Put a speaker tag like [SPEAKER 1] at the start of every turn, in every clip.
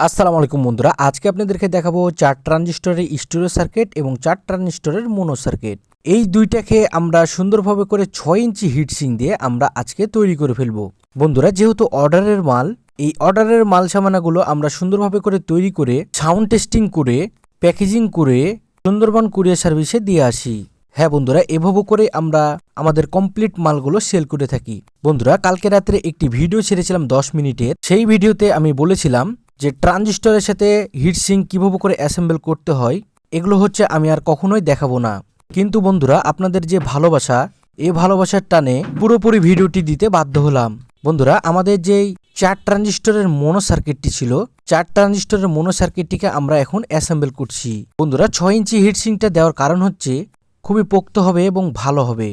[SPEAKER 1] আসসালামু আলাইকুম বন্ধুরা, আজকে আপনাদেরকে দেখাবো চার ট্রানজিস্টরের স্টোরেজ সার্কিট এবং চার ট্রানজিস্টরের মোনো সার্কিট। এই দুইটাকে আমরা সুন্দরভাবে করে ছয় ইঞ্চি হিটসিং দিয়ে আমরা আজকে তৈরি করে ফেলব। বন্ধুরা, যেহেতু অর্ডারের মাল, এই অর্ডারের মাল সামানাগুলো আমরা সুন্দরভাবে করে তৈরি করে সাউন্ড টেস্টিং করে, প্যাকেজিং করে সুন্দরবন কুরিয়ার সার্ভিসে দিয়ে আসি। হ্যাঁ বন্ধুরা, এভাবে করে আমরা আমাদের কমপ্লিট মালগুলো সেল করে থাকি। বন্ধুরা, কালকে রাত্রে একটি ভিডিও ছেড়েছিলাম দশ মিনিটের। সেই ভিডিওতে আমি বলেছিলাম যে ট্রানজিস্টরের সাথে হিটসিং কীভাবে করে অ্যাসেম্বল করতে হয়, এগুলো হচ্ছে আমি আর কখনোই দেখাবো না। কিন্তু বন্ধুরা, আপনাদের যে ভালোবাসা এই ভালোবাসার টানে পুরোপুরি ভিডিওটি দিতে বাধ্য হলাম। বন্ধুরা, আমাদের যেই চার ট্রানজিস্টরের মোনো সার্কিটটি ছিল, চার ট্রানজিস্টরের মোনো সার্কিটটিকে আমরা এখন অ্যাসেম্বল করছি। বন্ধুরা, ছয় ইঞ্চি হিটসিংটা দেওয়ার কারণ হচ্ছে, খুবই পোক্ত হবে এবং ভালো হবে।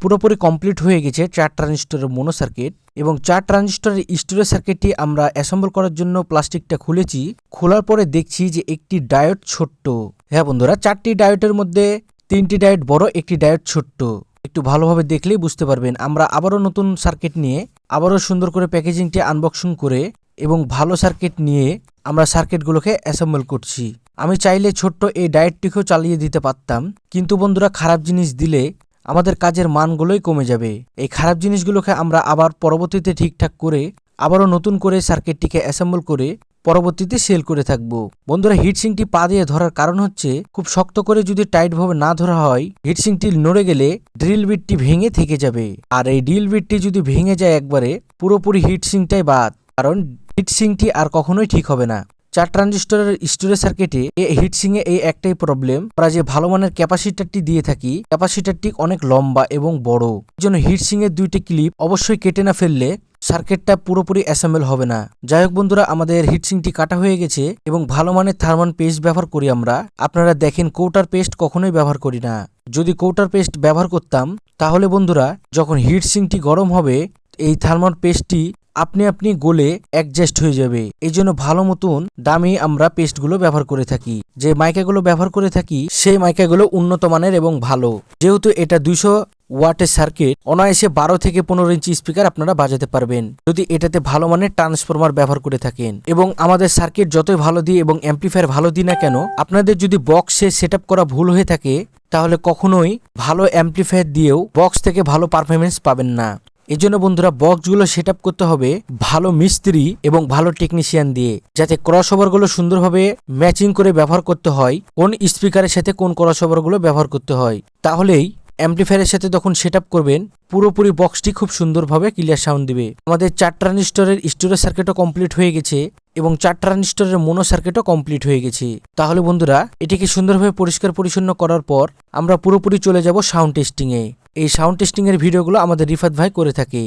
[SPEAKER 1] পুরোপুরি কমপ্লিট হয়ে গেছে চার ট্রানজিস্টরের মোনো সার্কিট এবং চার ট্রানজিস্টরের স্টোরেজ সার্কিটটি আমরা অ্যাসেম্বল করার জন্য প্লাস্টিকটা খুলেছি। খোলার পরে দেখছি যে একটি ডায়োড ছোট্ট। হ্যাঁ বন্ধুরা, চারটি ডায়োডের মধ্যে তিনটি ডায়োড বড়, একটি ডায়োড ছোট্ট। একটু ভালোভাবে দেখলেই বুঝতে পারবেন। আমরা আবারও নতুন সার্কিট নিয়ে আবারও সুন্দর করে প্যাকেজিংটি আনবক্সিং করে এবং ভালো সার্কিট নিয়ে আমরা সার্কিটগুলোকে অ্যাসেম্বল করছি। আমি চাইলে ছোট্ট এই ডায়েটটিকেও চালিয়ে দিতে পারতাম। কিন্তু বন্ধুরা, খারাপ জিনিস দিলে আমাদের কাজের মানগুলোই কমে যাবে। এই খারাপ জিনিসগুলোকে আমরা আবার পরবর্তীতে ঠিকঠাক করে, আবারও নতুন করে সার্কিটটিকে অ্যাসেম্বল করে পরবর্তীতে সেল করে থাকব। বন্ধুরা হিটসিংটি পা দিয়ে ধরার কারণ হচ্ছে, খুব শক্ত করে যদি টাইটভাবে না ধরা হয় হিটসিংটি নড়ে গেলে ড্রিল বিটটি ভেঙে থেকে যাবে। আর এই ড্রিল বিটটি যদি ভেঙে যায় একবারে, পুরোপুরি হিটসিংটাই বাদ, কারণ হিটসিংটি আর কখনোই ঠিক হবে না। চার ট্রানজিস্টরের স্টোরেজ সার্কিটে এই হিটসিং এ এই একটাই প্রবলেম আমরা যে ভালো মানের ক্যাপাসিটারটি দিয়ে থাকি, ক্যাপাসিটারটি অনেক লম্বা এবং বড়। এই জন্য হিটসিং এর দুইটি ক্লিপ অবশ্যই কেটে না ফেললে সার্কিটটা পুরোপুরি অ্যাসেম্বল হবে না। যাই হোক বন্ধুরা, আমাদের হিটসিংটি কাটা হয়ে গেছে এবং ভালো মানের থার্মান পেস্ট ব্যবহার করি আমরা। আপনারা দেখেন কৌটার পেস্ট কখনোই ব্যবহার করি না। যদি কৌটার পেস্ট ব্যবহার করতাম, তাহলে বন্ধুরা, যখন হিটসিংটি গরম হবে, এই থার্মাল পেস্টটি আপনি আপনি গোলে অ্যাডজাস্ট হয়ে যাবে। এই জন্য ভালো মতন দামি আমরা পেস্টগুলো ব্যবহার করে থাকি। যে মাইকাগুলো ব্যবহার করে থাকি, সেই মাইকাগুলো উন্নত মানের এবং ভালো। যেহেতু এটা দুইশো ওয়াটের সার্কিট অনায়াসে বারো থেকে পনেরো ইঞ্চি স্পিকার আপনারা বাজাতে পারবেন। যদি এটাতে ভালো মানের ট্রান্সফরমার ব্যবহার করে থাকেন। এবং আমাদের সার্কিট যতই ভালো দিই এবং অ্যাম্পলিফায়ার ভালো দিই না কেন, আপনাদের যদি বক্সে সেট করা ভুল হয়ে থাকে, তাহলে কখনোই ভালো অ্যাম্পলিফায়ার দিয়েও বক্স থেকে ভালো পারফরমেন্স পাবেন না। এই জন্য বন্ধুরা বক্সগুলো সেট করতে হবে ভালো মিস্ত্রি এবং ভালো টেকনিশিয়ান দিয়ে, যাতে ক্রস ওভারগুলো সুন্দরভাবে ম্যাচিং করে ব্যবহার করতে হয়, কোন স্পিকারের সাথে কোন ক্রস ওভারগুলো ব্যবহার করতে হয়। তাহলেই অ্যাম্পলিফায়ারের সাথে তখন সেট করবেন, পুরোপুরি বক্সটি খুব সুন্দরভাবে ক্লিয়ার সাউন্ড দিবে। আমাদের চার ট্রানজিস্টরের স্টোরেজ সার্কিটও কমপ্লিট হয়ে গেছে এবং চার ট্রানজিস্টরের মোনো সার্কিটও কমপ্লিট হয়ে গেছে। তাহলে বন্ধুরা, এটিকে সুন্দরভাবে পরিষ্কার পরিচ্ছন্ন করার পর আমরা পুরোপুরি চলে যাব সাউন্ড টেস্টিংয়ে এই সাউন্ড টেস্টিংয়ের ভিডিওগুলো আমাদের রিফাত ভাই করে থাকে।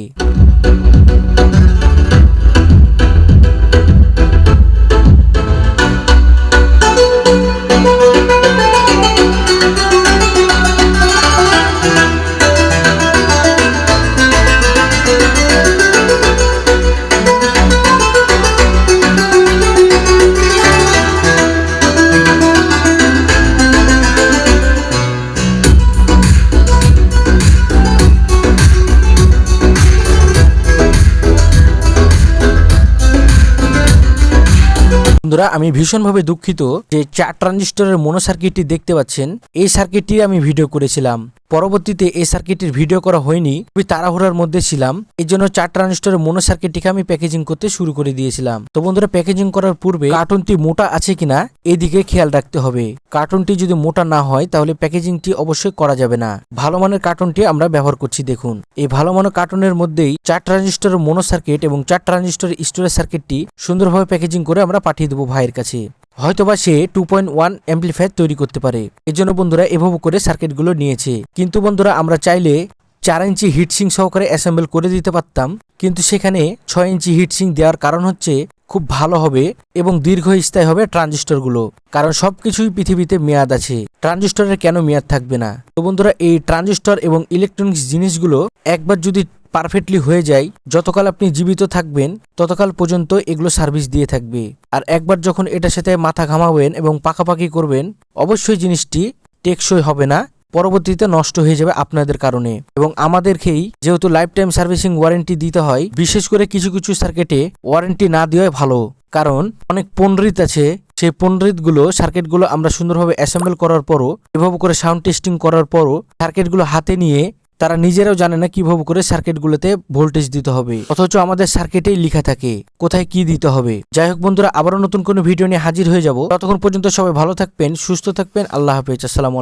[SPEAKER 1] বন্ধুরা, আমি ভীষণভাবে দুঃখিত যে চার ট্রানজিস্টরের মনো সার্কিটটি দেখতে পাচ্ছেন। এই সার্কিটটি আমি ভিডিও করেছিলাম। পরবর্তীতে এই সার্কিটের ভিডিও করা হয়নি। খুবই তাড়াহুড়ার মধ্যে ছিলাম। এই জন্য চার ট্রানজিস্টরের মোনো সার্কিটটিকে আমি প্যাকেজিং করতে শুরু করে দিয়েছিলাম। তো বন্ধুরা প্যাকেজিং করার পূর্বে কার্টুনটি মোটা আছে কিনা, এদিকে খেয়াল রাখতে হবে। কার্টুনটি যদি মোটা না হয়, তাহলে প্যাকেজিংটি অবশ্যই করা যাবে না। ভালো মানের কার্টুনটি আমরা ব্যবহার করছি, দেখুন। এই ভালো মানের কার্টুনের মধ্যেই চার ট্রানজিস্টরের মনো সার্কিট এবং চার ট্রানজিস্টরের স্টোরেজ সার্কিটটি সুন্দরভাবে প্যাকেজিং করে আমরা পাঠিয়ে দেবো ভাইয়ের কাছে। হয়তোবা সে টু পয়েন্ট ওয়ান অ্যাম্পলিফায়ার তৈরি করতে পারে। এর জন্য বন্ধুরা এভাবে করে সার্কিটগুলো নিয়েছে। কিন্তু বন্ধুরা, আমরা চাইলে চার ইঞ্চি হিটসিং সহকারে অ্যাসেম্বল করে দিতে পারতাম। কিন্তু সেখানে ছয় ইঞ্চি হিটসিং দেওয়ার কারণ হচ্ছে, খুব ভালো হবে এবং দীর্ঘস্থায়ী হবে ট্রানজিস্টরগুলো। কারণ সবকিছুই পৃথিবীতে মেয়াদ আছে। ট্রানজিস্টরের কেন মেয়াদ থাকবে না? তো বন্ধুরা, এই ট্রানজিস্টর এবং ইলেকট্রনিক্স জিনিসগুলো একবার যদি পারফেক্টলি হয়ে যায়, যতকাল আপনি জীবিত থাকবেন, ততকাল পর্যন্ত এগুলো সার্ভিস দিয়ে থাকবে। আর একবার যখন এটার সাথে মাথা ঘামাবেন এবং পাকাপাকি করবেন, অবশ্যই জিনিসটি টেকসই হবে না, পরবর্তীতে নষ্ট হয়ে যাবে আপনাদের কারণে। এবং আমাদেরকেই যেহেতু লাইফ টাইম সার্ভিসিং ওয়ারেন্টি দিতে হয়, বিশেষ করে কিছু কিছু সার্কিটে ওয়ারেন্টি না দেওয়াই ভালো। কারণ অনেক পণ্ডিত আছে, সেই পণ্ডিতগুলো সার্কিটগুলো আমরা সুন্দরভাবে অ্যাসেম্বল করার পরও, এভাবে করে সাউন্ড টেস্টিং করার পরও সার্কিটগুলো হাতে নিয়ে তারা নিজেরাও জানে না কীভাবে করে সার্কিটগুলোতে ভোল্টেজ দিতে হবে। অথচ আমাদের সার্কিটেই লেখা থাকে, কোথায় কি দিতে হবে। যাই হোক বন্ধুরা, আবারও নতুন কোনো ভিডিও নিয়ে হাজির হয়ে যাব। ততক্ষণ পর্যন্ত সবাই ভালো থাকবেন, সুস্থ থাকবেন। আল্লাহ হাফেজ। আসসালামু